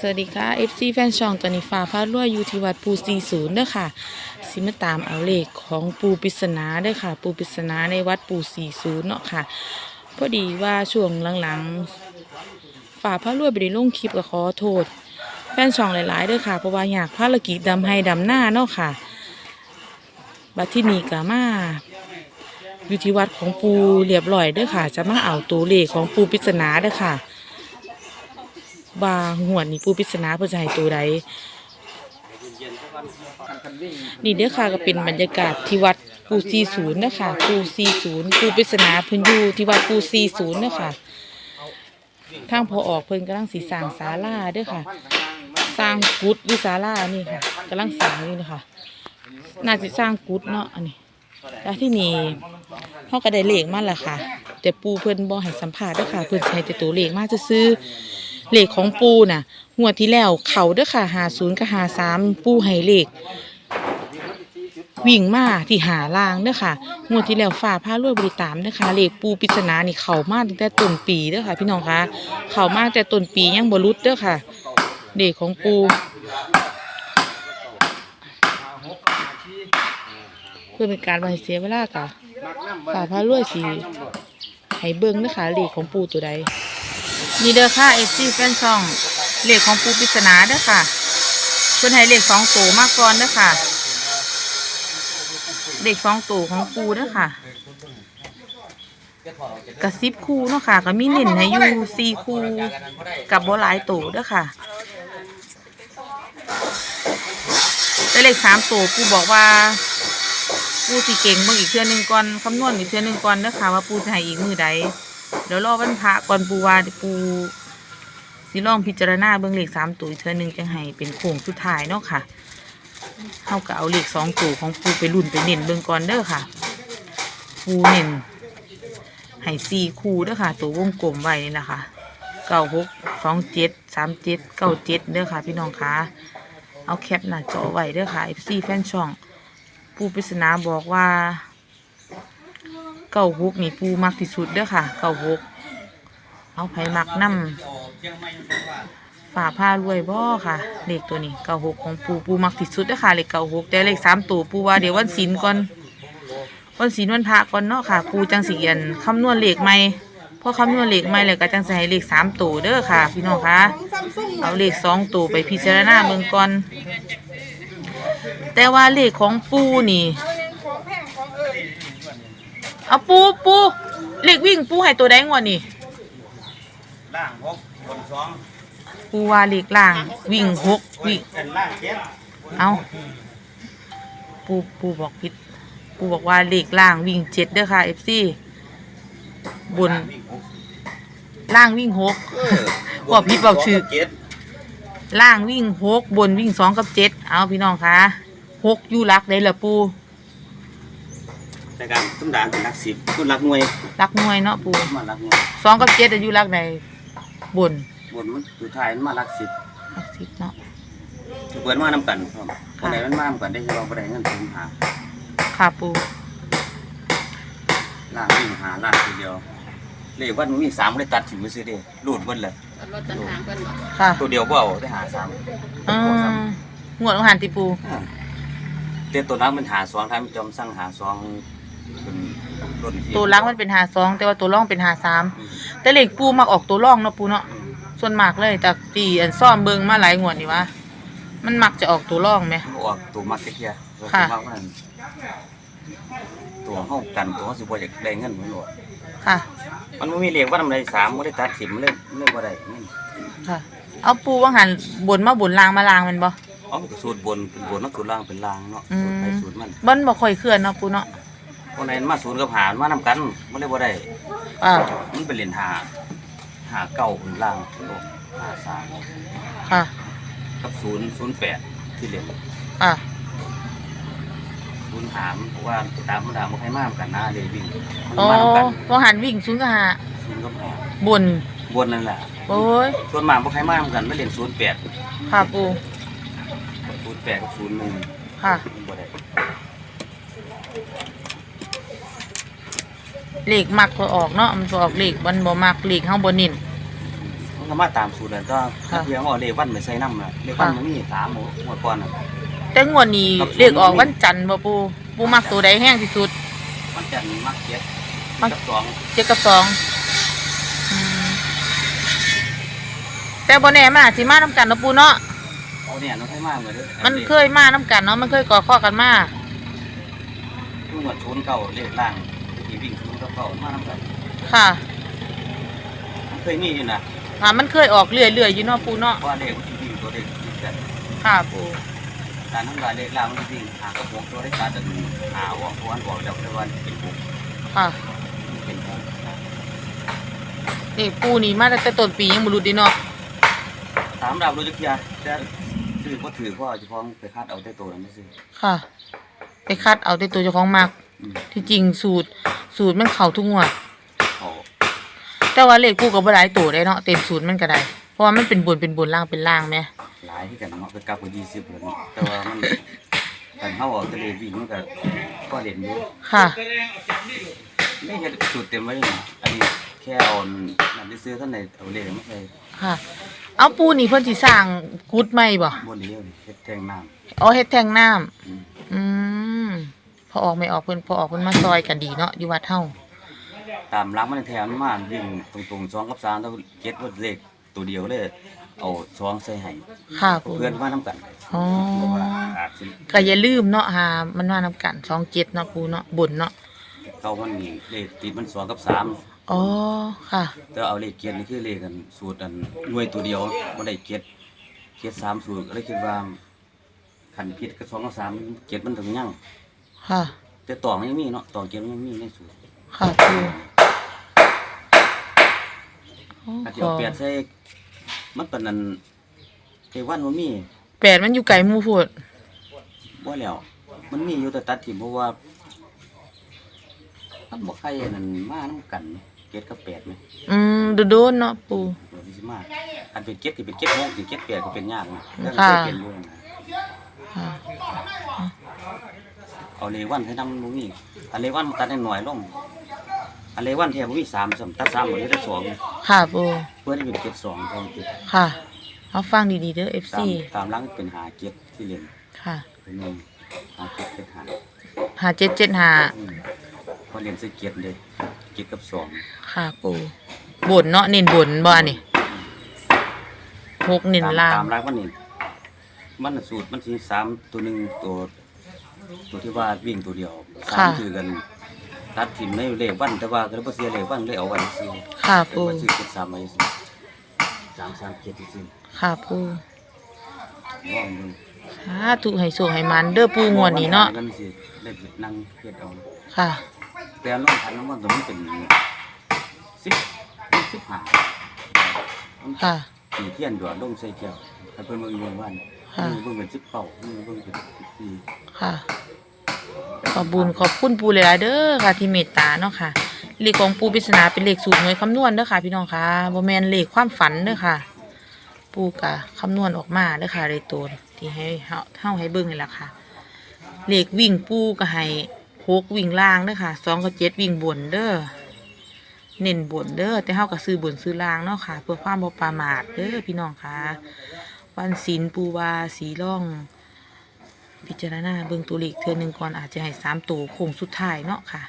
สวัสดีค่ะ FC แฟนช่องตอนนี้ฟ้าพารั่วอยู่ที่วัดปู40เด้อค่ะสิมาตามเอาเลขของปูปริศนาเด้อค่ะ ปูปริศนาในวัดปู40เนาะค่ะ พอดีว่าช่วงหลังๆฝ่าพารั่วไปได้ลงคลิปก็ขอโทษ แฟนช่องหลายๆเด้อค่ะเพราะว่าอยากภารกิจดำให้ดำหน้าเนาะค่ะ บัดที่นี่ก็มาอยู่ที่วัดของปูเรียบร้อยเด้อค่ะ จะมาเอาตัวเลขของปูปริศนาเด้อค่ะ ว่าหวดนี่ปูปริศนาเพื่อจะให้ตัวใดนี่เด้อค่ะก็เป็นบรรยากาศที่วัดปูซีศูนย์นะคะปูซีศูนย์ปูปริศนาเพิ่นอยู่ที่วัดปูซีศูนย์นะคะทางพอออกเพิ่นกำลังสีสร้างศาลาเด้อค่ะ สร้างกุฏหรือศาลานี่ค่ะกำลังสร้างอยู่นะคะน่าจะสร้างกุฏเนาะอันนี้แล้วที่นี่เขาก็ได้เลขมาแล้วค่ะ แต่ปูเพิ่นบ่ให้สัมภาษณ์เด้อค่ะ เพิ่นให้แต่ตัวเลขมาจะซื้อ เลขของปูน่ะงวดที่แล้วเขาเด้อค่ะ50กับ53ปูให้เลขวิ่งมาที่หาลางเด้อค่ะงวดที่แล้วฝ่าผ้ารวยบริตามเด้อค่ะเลขปูปริศนานี่เข้ามาตั้งแต่ต้นปีเด้อค่ะ พี่น้องคะเข้ามาตั้งแต่ต้นปียังบ่หลุดเด้อค่ะเลขของปูเพื่อเป็นการบ่ให้เสียเวลากะฝ่าผ้ารวยสิให้เบิ่งเด้อค่ะเลขของปูตัวใด นี่เด้อค่ะ FC แฟนช่องเลขของปูปริศนาเด้อค่ะเพิ่นให้เลขสองตัวมาก่อนเด้อค่ะเด็กสองตัวของปูเด้อค่ะกระซิบคู่เนาะค่ะก็มีเน้นให้อยู่สี่คู่กับโบหลายตัวเด้อค่ะแต่เลขสามตัวปูบอกว่าปูสิเก่งเบิ่งอีกเทื่อหนึงก่อนคำนวณอีกเทื่อหนึงก่อนเด้อค่ะว่าปูจะให้อีกมือใด เดี๋ยวรอวันพระก่อนปูวาปูสิลองพิจารณาเบิ่งเลขสามตัวอีกเทือหนึงจะให้เป็นโค้งสุดท้ายเนาะค่ะเขาก็เอาเลขสองตัวของปูไปรุ่นไปเน้นเบิ่งก่อนเด้อค่ะ ปูเน้นให้สี่คู่เด้อค่ะ ตัววงกลมไว้นี่แหละค่ะเก้าหกสองเจ็ดสามเจ็ดเก้าเจ็ดเด้อค่ะ พี่น้องคะเอาแคปหน้าจอไว้เด้อค่ะ FC แฟนช่อง ปูปริศนาบอกว่า เก้าหกนี่ปูมักที่สุดเด้อค่ะเก้าหกเอาไผ่มักนํฝ่าผ้ารวยบ่ค่ะเลขตัวนี้เก้าหกของปูปูมักที่สุดเด้อค่ะเลขเก้าหกแต่เลขสามตัวปูว่าเดี๋ยววันศีลก่อนวันศีลวันพระก่อนเนาะค่ะ ปูจังสีเอียนคำนวณเลขใหม่พอคำนวณเลขใหม่เลยก็จังสิให้เลขสามตัวเด้อค่ะ พี่น้องคะเอาเลขสองตัวไปพิจารณาเบิ่งก่อนแต่ว่าเลขของปูนี่ เอาปูปูเลขวิ่งปูให้ตัวแดงวะนี่ล่างหกบนสองปูว่าเลขล่าง วิ่งหกวิ่งเป็นล่างเจ็ดเอาปูปูบอกผิดปูบอกว่าเลขล่างวิ่งเจ็ดเด้อค่ะเอฟซีบนล่างวิ่งหกล่างวิ่งหกบอกผิดบอกถูกเจ็ดล่างวิ่งหกบนวิ่งสองกับเจ็ดเอาพี่น้องคะหกอยู่รักได้ละปูในการตุ้มด่างเป็นหลักสิบตุ้มหลักหน่วยรักหน่วยเนาะปูมาหลักหน่วยสองกับเจ็ดอายุรักใดบนบนมันสุดท้ายมันมาหลักสิบรักสิบเนาะเปิดมานำกันพร้อมคนไหนมันมานำกันได้ที่เราบ่ได้เงินทุนหาค่ะปูล่างวิ่งหาล่างทีเดียวเลขวันมันมีสามเลยตัดถิ่มไปซื้อเด้รูดเบิ้ลเลยค่ะตัวเดียวบ่เอาได้หาสามอืมงวดของหันติปูอืมเต้นตัวนักมันหาสองท้ายมันจอมสั่งหาสอง เป็นรุ่นที่ตัวลักมันเป็นหาสองแต่ว่าตัวร่องเป็นหาสามอืมแต่เหล็กปูมักออกตัวร่องเนาะปูเนาะส่วนมากเลยแต่ตีอันซ่อมเบิงมาหลายงวดนี่วะมันมักจะออกตัวร่องไหมออกตัวมักเทียตัวค่ะมักมันตัวห้องกันตัวสิบ่อยากได้เงินมันโหลดค่ะ มันบ่มีเลขว่าทำไรสามบ่ได้ตัดถิ่มเล่นเล่นบ่ได้เงินค่ะ เอาปูว่างหันบนมาบนลางมาลางแมันบ่เอามันก็สูตรบนเป็นบนนักสูตรล่างเป็นล่างเนาะอืมสูตรไปสูตรมันมันบ่ค่อยเคลื่อนเนาะปูเนาะ คนไหนมาสูตรกับหารมานํกันบ่ได้บ่ได้อ่ามันเป็นเหรียญหาหาเก่าเป็นล่างโลกหาสามค่ะ กับศูนย์ศูนย์แปดที่เหรียญอ่าศูนย์หามเพราะว่าตามธรรมดาบ่ใครมานํกันนะเลยวิ่งมันอ๋อมานํกันว่างหันวิ่งศูนย์กับหาศูนย์กับหาบน บนนั่นแหละโอ้ยส่วนมากบ่ใครมานํกันไม่เรียนศูนย์แปดค่ะปูศูนย์แปดกับศูนย์หนึ่งค่ะบ่ได้ เหล็กมักก็ออกเนาะมันบ่ออกเหล็กมันบ่มักเหล็กข้างบนนินโอ้มันก็มาตามสูตรแล้วก็ค่ะ เพียงว่าเลขวันไปใส่น้ำน่ะเลขวันค่ะมันมีสามหมดหมดก่อนน่ะ แต่งวดนี้ครับเลขออกวันจันทร์บ่ปูปูมักตัวใดแห้งที่สุด มันจะมีมักเจ็ดมัก กับสองเจ็ดกับสองอืมแต่บ่แน่มาสิมานํกันเนาะปูเนาะเอาเนี่ยน้องให้มากเลยเด้อมันเคยมานํกันเนาะมันเคยก่อข้อกันมา ทุกหมดชุนเก่าเลขล่างที่วิ่งชุน เก่าๆมาน้ำกันค่ะมันเคยมีอยู่นะค่ะมันเคยออกเรื่อยๆอยู่เนาะปูเนาะเพราะว่าเลขมันสิวิ่งตัวเลขติดกันค่ะปูการทำลายเลขล่างมันสิวิ่งหากระพงตัวได้การจะหาว่าตัวอันบอกแล้วแต่ว่าเป็นหกค่ะเป็นหกนี่ปูนี่มาตั้งแต่ต้นปียังบ่รู้ดิเนาะถามเราดูจักอยางจะซื้อก็ถือเพราะเฉพาะไปคาดเอาแต่ตัวนั้นไม่ซื้อค่ะ ไปคัดเอาแต่ตัวเจ้าของมักอืมที่จริงสูตร สูตรมันเข้าทุกงวด เขาแต่ว่าเลขปูก็บ่หลายตัวได้เนาะเต็มสูตรมันก็ได้ เพราะว่ามันเป็นบนเป็นบนล่างเป็นล่างแหมหลายที่กันเนาะก็กลับกว่ายี่สิบเลยเนาะแต่ว่ามันกันเขาเอาแต่เลขวิ่งมันก็ก็เล่นอยู่ค่ะ ไม่เห็นสูตรเต็มไว้เลยอันนี้แค่เอานั่นได้ซื้อท่านในเอาเลขไม่ใช่ค่ะ เอาปูนี่เพิ่นสิสร้างกุดใหม่บ่บนเดียวนี่เฮ็ดแทงน้อ๋อเฮ็ดแทงน้ำำอืมอืมพ อออกไม่ออกเพิ่นพอออกเพิ่นมาซอยกันดีเนาะอยู่วัดเฮาตามรักมันแถมมาวิ่งตรงๆสองกับสามแล้วเก็ตว่าเลขตัวเดียวเลย เอาสองใส่ให้ค่ะปูเพื่อนมาน้ำกันอ๋อบอกว่าอาจสิก็อย่าลืมเนาะหามันมานํกัน27เนาะปูเนาะบนเนาะเขามันนี่เลขติดมันสองกับสามอ๋อค่ะ แต่เอาเลขเกียรนี่คือเลขกันสูตรอันหน่วยตัวเดียวบ่ได้เกียรเกียรสามสูตรก็เลยคิดว่าขันผิดกับสองกับสามเกียรมันถึงยั่ง ค่ะ แต่ต่อมันยังมีเนาะต่อเกียรมันยังมีในสูตรค่ะปูอ๋ออาจจะขอเอาเปลี่ยนใส่มันเป็นอันเทวันมันมีแปดมันอยู่ไกลหมู่โพดว่าแล้ว มันมีอยู่แต่ตัดถิ่มเพราะว่ามันบ่ใครอันนั่นมานํกันเกียรกับแปดไหมอืมโดนๆเนาะปู เดี๋ยวสิมาอันเป็นเกียรก็เป็นเกียรหกสิเกียรแปดก็เป็นยากนะแล้วค่ะเคยเป็นอยู่นะค่ะ เอาเลวันให้นำบ่มีอันเลวันมันตัดให้หน่อยลงอันเลวันแท้บ่มีสามสำตัดสามบ่ได้แต่สองค่ะปูเพื่อให้เป็นเกียรสองทองเกียรค่ะเอาฟังดีๆเด้อ FC ตามตามหลังเป็นหาเกียรที่เรียนค่ะ เป็นหนึ่งหาเกียรเป็นหาหาเจ็ดเจ็ดหาอืมพอเรียนใส่เกียรเลยเกียรกับสองค่ะปูบนเนาะเน้นบนบ่อันนี่หกเน้นตามล่างตามรักมันนี่มันน่ะสูตรมันสิสามตัวหนึ่งตัว ตัวที่ว่าวิ่งตัวเดียวสามคือกันตัดถิ่มในเลขวันแต่ว่าก็บ่เสียเลขวันเลยเอาไว้ซื้อค่ะแต่ปูว่าซื้อเจ็ดสามไว้ซื้อสามสามเจ็ดซื้อค่ะปูลองดูสาธุให้โชคให้มันเด้อปูงวดนี้เนาะกันสิได้นั่งเฮ็ดเอาค่ะแต่ลงทันน้ำมันตัวมันเป็นสิบสิบห้าค่ะปีเทียนหยอดลงใส่แก้วถ้าเพิ่นเบิ่งเบิ่งวัน ค่ะเบิ่งเป็นสิบเก้าเบิ่งเบิ่งเป็นสิบสี่ค่ะ ขอบบุญขอบคุณปูหลายๆเด้อค่ะ ที่เมตตาเนาะค่ะเลขของปูปริศนาเป็นเลขสูตรหน่วยคำนวณเด้อค่ะพี่น้องค่ะบ่แม่นเลขความฝันเด้อค่ะ ปูกะคำนวณออกมาเด้อค่ะเลยตัวที่ให้เฮาเฮาให้เบิ่งนี่แหละค่ะเลขวิ่งปูก็ให้หกวิ่งล่างเด้อค่ะสองกับเจ็ดวิ่งบนเด้อเน้นบนเด้อแต่เฮาก็ซื้อบนซื้อล่างเนาะค่ะ เพื่อความบ่ประมาทเด้อพี่น้องค่ะ วันศีลปูวาสีร่อง พิจารณาเบิ่งตัวเลขเทื่อหนึ่งก่อนอาจจะให้สามตัวโค้งสุดท้ายเนาะค่ะ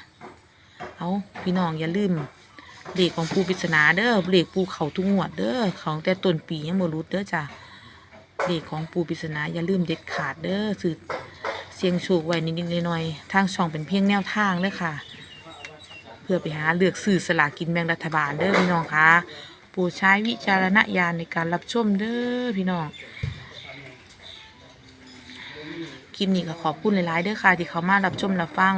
เอาพี่น้องอย่าลืมเลขของปูปริศนาเด้อเลขปูเขาทุกงวดเด้อของแต่ต้นปียังบ่รุดเด้อจ้ะเลขของปูปริศนาอย่าลืมเด็ดขาดเด้อสื่อเสียงโชคไว้นิดๆหน่อยๆทางช่องเป็นเพียงแนวทางเด้อค่ะ เพื่อไปหาเลือกซื้อสลากินแบ่งรัฐบาลเด้อพี่น้องค่ะ ปูใช้วิจารณญาณในการรับชมเด้อพี่น้องคลิปนี้ก็ขอบคุณหลายๆเด้อค่ะที่เขามารับชมรับฟัง